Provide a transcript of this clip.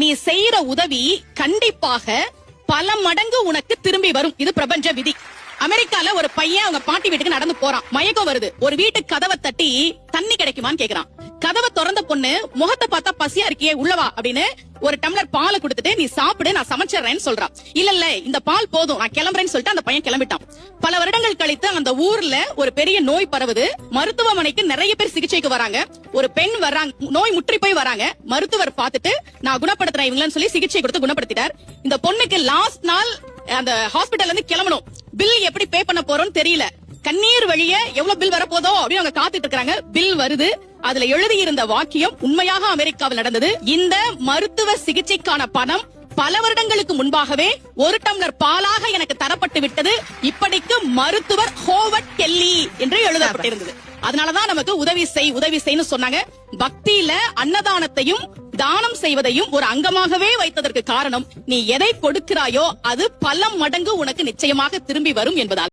நீ செய்யற உதவி கண்டிப்பாக பல மடங்கு உனக்கு திரும்பி வரும். இது பிரபஞ்ச விதி. அமெரிக்கால ஒரு பையன் அவங்க பாட்டி வீட்டுக்கு நடந்து போறான். மயக்கம் வருது. ஒரு வீட்டு கதவை தட்டி கிடைக்குமான்னு கேக்குறான். கதவை திறந்த பொண்ணு முகத்தை பார்த்தா பசியா இருக்கியே உள்ளவா அப்படின்னு ஒரு டம்ளர் பாலை கொடுத்துட்டு நீ சாப்பிடு நான் சமைச்சிடுறேன்னு சொல்றான். இல்ல இல்ல இந்த பால் போதும் நான் கிளம்புறேன்னு சொல்லிட்டு அந்த பையன் கிளம்பிட்டான். பல வருடங்கள் கழித்து அந்த ஊர்ல ஒரு பெரிய நோய் பரவுது. மருத்துவமனைக்கு நிறைய பேர் சிகிச்சைக்கு வராங்க. ஒரு பெண் வர்றாங்க நோய் முற்றி போய் வராங்க. மருத்துவர் பார்த்துட்டு நான் குணப்படுத்துறேன் இவங்களன்னு சொல்லி சிகிச்சை கொடுத்து குணப்படுத்திட்டார். இந்த பொண்ணுக்கு லாஸ்ட் நாள் அந்த ஹாஸ்பிடல்ல இருந்து கிளம்பணும். பில் எப்படி பே பண்ண போறோம்னு தெரியல. கண்ணீர் வழிய எவ்வளவு பில் வரப்போதோ அப்படின்னு அவங்க காத்துட்டு இருக்காங்க. பில் வருது. அதுல எழுதி இருந்த வாக்கியம் உண்மையாக அமெரிக்காவில் நடந்தது. இந்த மருத்துவ சிகிச்சைக்கான பணம் பல வருடங்களுக்கு முன்பாகவே ஒரு டம்ளர் பாலாக எனக்கு தரப்பட்டு விட்டது. இப்படிக்கு மருத்துவர் ஹோவர்ட் கெல்லி என்று எழுதப்பட்டிருந்தது. அதனாலதான் நமக்கு உதவி செய் உதவி செய்னு சொன்னாங்க. பக்தியில அன்னதானத்தையும் தானம் செய்வதையும் ஒரு அங்கமாகவே வைத்ததற்கு காரணம் நீ எதை கொடுக்கிறாயோ அது பல மடங்கு உனக்கு நிச்சயமாக திரும்பி வரும் என்பதால்.